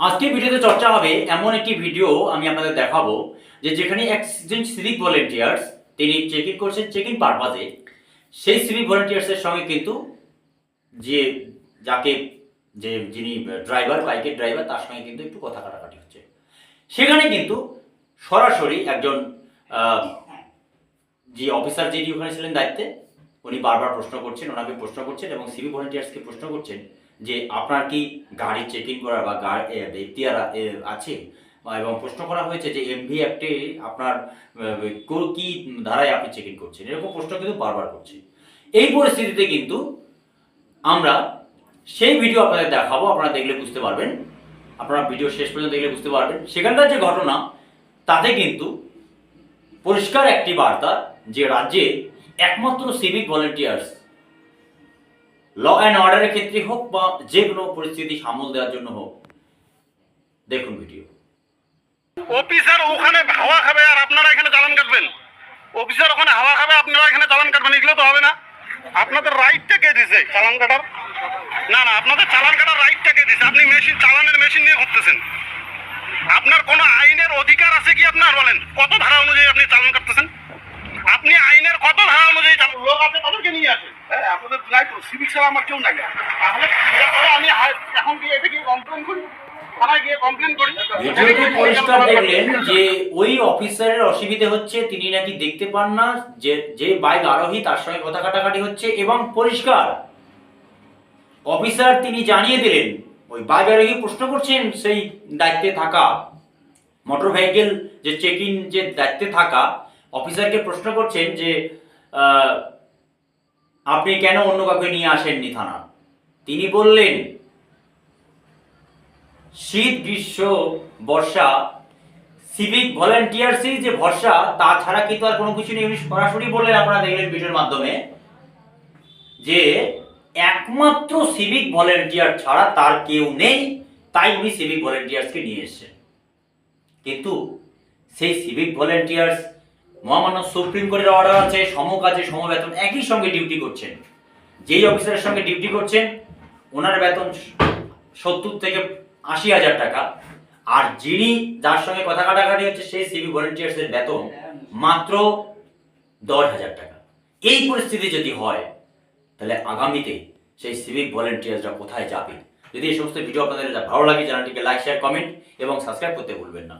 আজকের ভিডিওতে চর্চা হবে এমন একটি ভিডিও আমি আপনাদের দেখাবো, যে যেখানে একজন সিভিক ভলেন্টিয়ার্স তিনি চেক ইন করছেন চেক ইন পারপাজে সেই সিভিক ভলেন্টিয়ার্সের সঙ্গে কিন্তু যে, যাকে, যে যিনি ড্রাইভার বাইকের ড্রাইভার তার সঙ্গে কিন্তু একটু কথা কাটাকাটি হচ্ছে। সেখানে কিন্তু সরাসরি একজন যে অফিসার যিনি ওখানে ছিলেন দায়িত্বে, উনি বারবার প্রশ্ন করছেন, ওনাকে প্রশ্ন করছেন এবং সিভিক ভলেন্টিয়ার্সকে প্রশ্ন করছেন যে আপনার কি গাড়ি চেকিং করার বা গাড়ি আছে? এবং প্রশ্ন করা হয়েছে যে এমভি অ্যাক্টে আপনার কি ধারায় আপনি চেকিং করছেন? এরকম প্রশ্ন কিন্তু বারবার করছে। এই পরিস্থিতিতে কিন্তু আমরা সেই ভিডিও আপনাদের দেখাবো। আপনারা দেখলে বুঝতে পারবেন। আপনারা ভিডিও শেষ পর্যন্ত দেখলে বুঝতে পারবেন। সেখানকার যে ঘটনা, তাতে কিন্তু পরিষ্কার একটি বার্তা যে রাজ্যে একমাত্র সিভিক ভলেন্টিয়ার্স ল অ্যান্ড অর্ডারের ক্ষেত্রে হোক বা যে কোনো পরিস্থিতি সামল দেওয়ার জন্য হোক, দেখুন ভিডিও অফিসার ওখানে হাওয়া খাবে আর আপনারা এখানে চালান কাটবেন। অফিসার ওখানে হাওয়া খাবে, আপনারা এখানে চালান কাটবেন, এগুলো তো হবে না। আপনাদের রাইটটা কে দিছে চালান কাটার? না না, আপনাদের চালান কাটার রাইটটা কে দিছে? আপনি মেশিন চালানের মেশিন নিয়ে করতেছেন আপনার কোনো আইনের অধিকার আছে কি আপনার বলেন কত ধারা অনুযায়ী আপনি চালান কাটতেছেন আপনি আইনের কত ধারা অনুযায়ী চালান লোক হ্যাঁ আপনাদের নাই তো সিভিক ছাড়া আমার কেউ নাই। তাহলে আমি এখন গিয়ে এটা কি কমপ্লেন করি? থানায় গিয়ে কমপ্লেন করি? ভিডিওতে পরিষ্কার দেখলেন যে ওই অফিসারের অসুবিধে হচ্ছে তিনি নাকি দেখতে পান না যে যে বাইক আরোহী তার সঙ্গে কথা কাটাকাটি হচ্ছে এবং পরিষ্কার। অফিসার তিনি জানিয়ে দিলেন ওই বাইক আরোহী প্রশ্ন করছেন সেই দায়িত্বে থাকা। মোটর ভেহিকেল যে চেক ইন যে দায়িত্বে থাকা অফিসারকে প্রশ্ন করছেন যে আহ, আপনি কেন অন্য কাউকে নিয়ে আসেননি থানা? তিনি বললেন, শীত, গ্রীষ্ম, বর্ষা সিভিক ভলেন্টিয়ার্সই যে ভরসা তাছাড়া কিন্তু আর কোনো কিছু নেই। উনি সরাসরি বললেন, আপনারা দেখলেন ভিডিওর মাধ্যমে, যে একমাত্র সিভিক ভলেন্টিয়ার ছাড়া তার কেউ নেই, তাই উনি সিভিক ভলেন্টিয়ার্সকে নিয়ে এসেছেন। কিন্তু সেই সিভিক ভলেন্টিয়ার্স মহামান্য সুপ্রিম কোর্টের অর্ডার আছে সম কাজে সম বেতন একই সঙ্গে ডিউটি করছেন। যেই অফিসারের সঙ্গে ডিউটি করছেন, ওনার বেতন সত্তর থেকে আশি হাজার টাকা। আর যিনি যার সঙ্গে কথা কাটাকাটি হচ্ছে, সেই সিভিক ভলেন্টিয়ার্সের বেতন মাত্র দশ হাজার টাকা। এই পরিস্থিতি যদি হয়, তাহলে আগামীতে সেই সিভিক ভলেন্টিয়ার্সরা কোথায় যাবে? যদি এই সমস্ত ভিডিও আপনাদের ভালো লাগে চ্যানেলটিকে লাইক শেয়ার কমেন্ট এবং সাবস্ক্রাইব করতে ভুলবেন না।